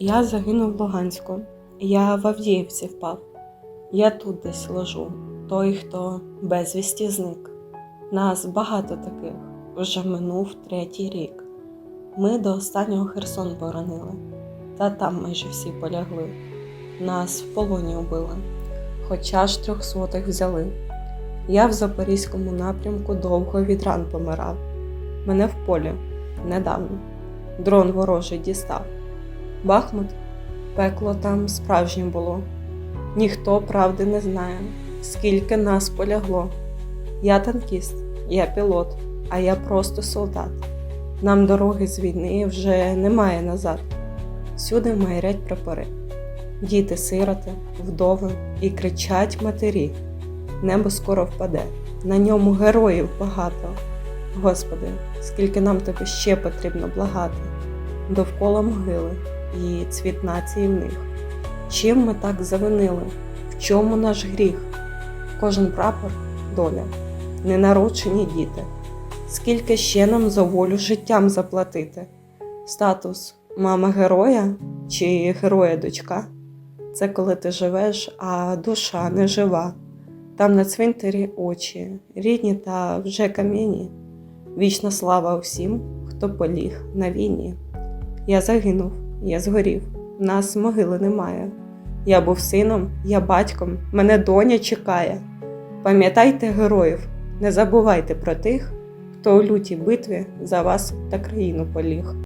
Я загинув в Луганську. Я в Авдіївці впав. Я тут десь лежу. Той, хто безвісті зник. Нас багато таких. Вже минув третій рік. Ми до останнього Херсон боронили, та там майже всі полягли. Нас в полоні убили, хоча ж трьохсотих взяли. Я в Запорізькому напрямку довго від ран помирав. Мене в полі недавно. Дрон ворожий дістав. Бахмут, пекло там справжнє було. Ніхто правди не знає, скільки нас полягло. Я танкіст, я пілот, а я просто солдат. Нам дороги з війни вже немає назад. Всюди майорять прапори. Діти сироти, вдови і кричать матері. Небо скоро впаде, на ньому героїв багато. Господи, скільки нам тебе ще потрібно благати, довкола могили і цвіт нації в них. Чим ми так завинили? В чому наш гріх? Кожен прапор доля, ненароджені діти. Скільки ще нам за волю життям заплатити? Статус мама героя чи героя дочка? Це коли ти живеш, а душа не жива. Там на цвинтарі очі, рідні та вже кам'яні. Вічна слава усім, хто поліг на війні. Я загинув, я згорів, нас могили немає. Я був сином, я батьком, мене доня чекає. Пам'ятайте героїв, не забувайте про тих, хто у лютій битві за вас та країну поліг.